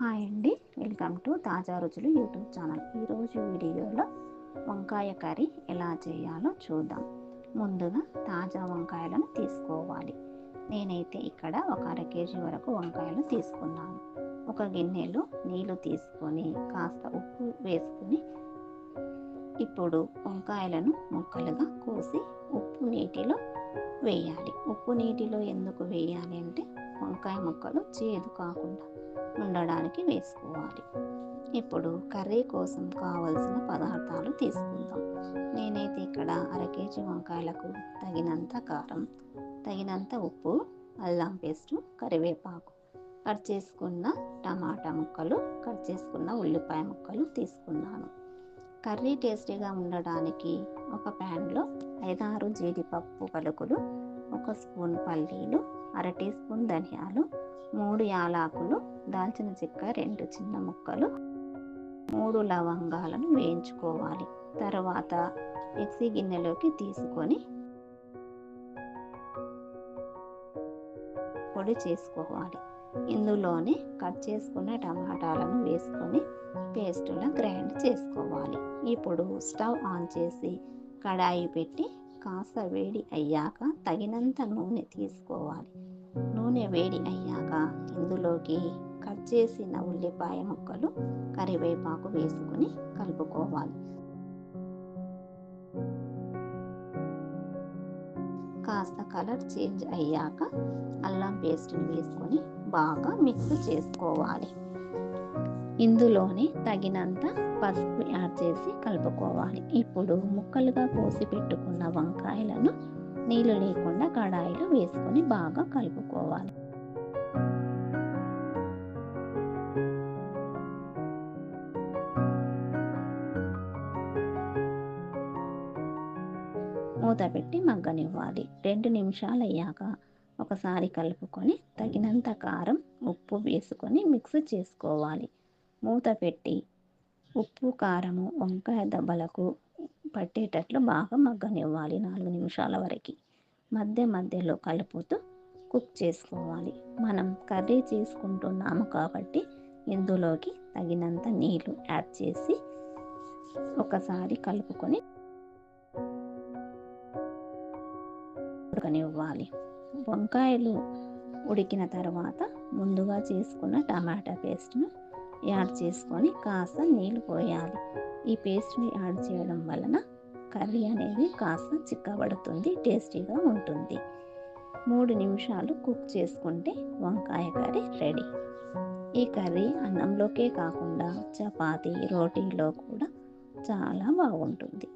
Hi అండి. Welcome to తాజా రుచులు యూట్యూబ్ ఛానల్. ఈరోజు వీడియోలో వంకాయ కర్రీ ఎలా చేయాలో చూద్దాం. ముందుగా తాజా వంకాయలను తీసుకోవాలి. నేనైతే ఇక్కడ ఒక అర కేజీ వరకు వంకాయలు తీసుకున్నాను. ఒక గిన్నెలో నీళ్ళు తీసుకొని కాస్త ఉప్పు వేసుకుని ఇప్పుడు వంకాయలను ముక్కలుగా కోసి ఉప్పు నీటిలో వేయాలి. ఉప్పు నీటిలో ఎందుకు వేయాలి అంటే వంకాయ ముక్కలు చేదు కాకుండా ఉండడానికి వేసుకోవాలి. ఇప్పుడు కర్రీ కోసం కావలసిన పదార్థాలు తీసుకుందాం. నేనైతే ఇక్కడ అర కేజీ వంకాయలకు తగినంత కారం తగినంత ఉప్పు అల్లం పేస్టు కరివేపాకు. కట్ చేసుకున్న టమాటా ముక్కలు కట్ చేసుకున్న ఉల్లిపాయ ముక్కలు తీసుకున్నాను. కర్రీ టేస్టీగా ఉండడానికి ఒక ప్యాన్లో ఐదారు జీడిపప్పు పలుకులు ఒక స్పూన్ పల్లీలు అర టీ స్పూన్ ధనియాలు మూడు యాలాకులు దాల్చిన చెక్క రెండు చిన్న ముక్కలు మూడు లవంగాలను వేయించుకోవాలి. తర్వాత మిక్సీ గిన్నెలోకి తీసుకొని పొడి చేసుకోవాలి. ఇందులోనే కట్ చేసుకున్న టమాటాలను వేసుకొని పేస్టులా గ్రైండ్ చేసుకోవాలి. ఇప్పుడు స్టవ్ ఆన్ చేసి కడాయి పెట్టి కాస్త వేడి అయ్యాక తగినంత నూనె తీసుకోవాలి. నూనె వేడి అయ్యాక ఇందులోకి కట్ చేసిన ఉల్లిపాయ ముక్కలు కరివేపాకు వేసుకుని కలుపుకోవాలి. కాస్త కలర్ చేంజ్ అయ్యాక అల్లం పేస్ట్ని వేసుకొని బాగా మిక్స్ చేసుకోవాలి. ఇందులోనే తగినంత పసుపు యాడ్ చేసి కలుపుకోవాలి. ఇప్పుడు ముక్కలుగా కోసి పెట్టుకున్న వంకాయలను నీళ్ళు లేకుండా కడాయిలో వేసుకొని బాగా కలుపుకోవాలి. మూత పెట్టి మగ్గనివ్వాలి. రెండు నిమిషాలు అయ్యాక ఒకసారి కలుపుకొని తగినంత కారం ఉప్పు వేసుకొని మిక్స్ చేసుకోవాలి. మూత పెట్టి ఉప్పు కారము వంకాయ దెబ్బలకు పట్టేటట్లు బాగా మగ్గనివ్వాలి నాలుగు నిమిషాల వరకు. మధ్య మధ్యలో కలుపుతూ కుక్ చేసుకోవాలి. మనం కర్రీ చేసుకుంటున్నాము కాబట్టి ఇందులోకి తగినంత నీళ్ళు యాడ్ చేసి ఒకసారి కలుపుకొని ఉడకనివ్వాలి. వంకాయలు ఉడికిన తర్వాత ముందుగా చేసుకున్న టమాటా పేస్ట్ను యాడ్ చేసుకొని కాస్త నీళ్ళు పోయాలి. ఈ పేస్ట్ని యాడ్ చేయడం వలన కర్రీ అనేది కాస్త చిక్కబడుతుంది టేస్టీగా ఉంటుంది. మూడు నిమిషాలు కుక్ చేసుకుంటే వంకాయ కర్రీ రెడీ. ఈ కర్రీ అన్నంలోకే కాకుండా చపాతీ రోటీలో కూడా చాలా బాగుంటుంది.